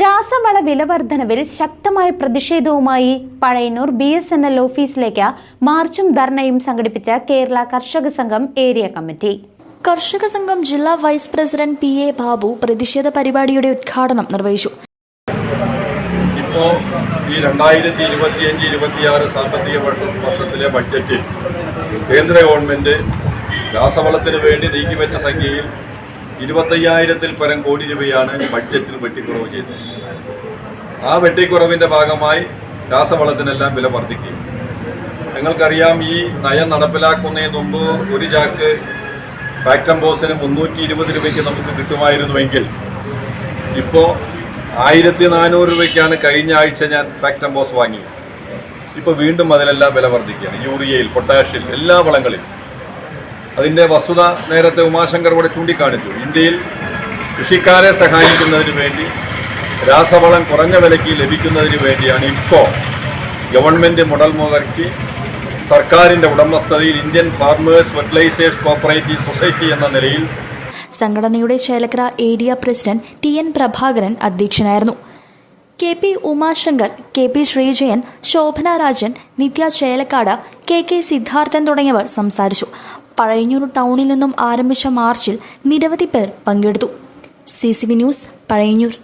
രാസവള വിലവർദ്ധനവിൽ ശക്തമായ പ്രതിഷേധവുമായി Pazhayannur B S N L ഓഫീസിലേക്ക് മാർച്ചും ധർണയും സംഘടിപ്പിച്ച കേരള കർഷക സംഘം ഏരിയ കമ്മിറ്റി. കർഷക സംഘം ജില്ലാ vice president P A Babu പ്രതിഷേധ പരിപാടിയുടെ ഉദ്ഘാടനം നിർവഹിച്ചു. ഇപ്പോൾ ഈ രണ്ടായിരത്തി ഇരുപത്തിയഞ്ച് ഇരുപത്തിയാറ് സാമ്പത്തിക വർഷത്തിലെ ബഡ്ജറ്റിൽ കേന്ദ്ര ഗവൺമെന്റ് രാസവളത്തിന് വേണ്ടി നീക്കിവെച്ച സംഖ്യയിൽ ഇരുപത്തയ്യായിരത്തിൽ പരം കോടി രൂപയാണ് ബഡ്ജറ്റിൽ വെട്ടിക്കുറവ് ചെയ്തത്. ആ വെട്ടിക്കുറവിന്റെ ഭാഗമായി രാസവളത്തിനെല്ലാം വില വർദ്ധിക്കും നിങ്ങൾക്കറിയാം ഈ നയം നടപ്പിലാക്കുന്നതിന് മുമ്പ് ഒരു ചാക്ക് ഫാക്ടംബോസിന് മുന്നൂറ്റി ഇരുപത് രൂപയ്ക്ക് നമുക്ക് കിട്ടുമായിരുന്നുവെങ്കിൽ ഇപ്പോൾ ആയിരത്തി നാനൂറ് രൂപയ്ക്കാണ് കഴിഞ്ഞ ആഴ്ച ഞാൻ ഫാക്ടംബോസ് വാങ്ങിയത്. ഇപ്പോൾ വീണ്ടും അതിലെല്ലാം വില വർദ്ധിക്കുകയാണ്. യൂറിയയിൽ പൊട്ടാഷ്യൽ എല്ലാ വളങ്ങളിലും. അതിന്റെ വസ്തുത നേരത്തെ ഉമാശങ്കർ കൂടെ ചൂണ്ടിക്കാണിച്ചു. ഇന്ത്യയിൽ കൃഷിക്കാരെ സഹായിക്കുന്നതിന് വേണ്ടി രാസവളം കുറഞ്ഞ വിലയ്ക്ക് ലഭിക്കുന്നതിന് വേണ്ടിയാണ് ഇപ്പോൾ ഗവൺമെന്റ് മുടൽ മുതൽക്ക് സർക്കാരിന്റെ ഉടമസ്ഥതയിൽ Indian farmers fertilisers cooperative society എന്ന നിലയിൽ സംഘടനയുടെ ശൈലക്ര area president T N Prabhakaran അധ്യക്ഷനായിരുന്നു. K P Umashankar K P Sreejayan Shobhana Rajan Nithya Chelakkad K K Siddharthan തുടങ്ങിയവർ സംസാരിച്ചു. പഴയന്നൂർ ടൗണിൽ നിന്നും ആരംഭിച്ച മാർച്ചിൽ നിരവധി പേർ പങ്കെടുത്തു. C news Pazhayannur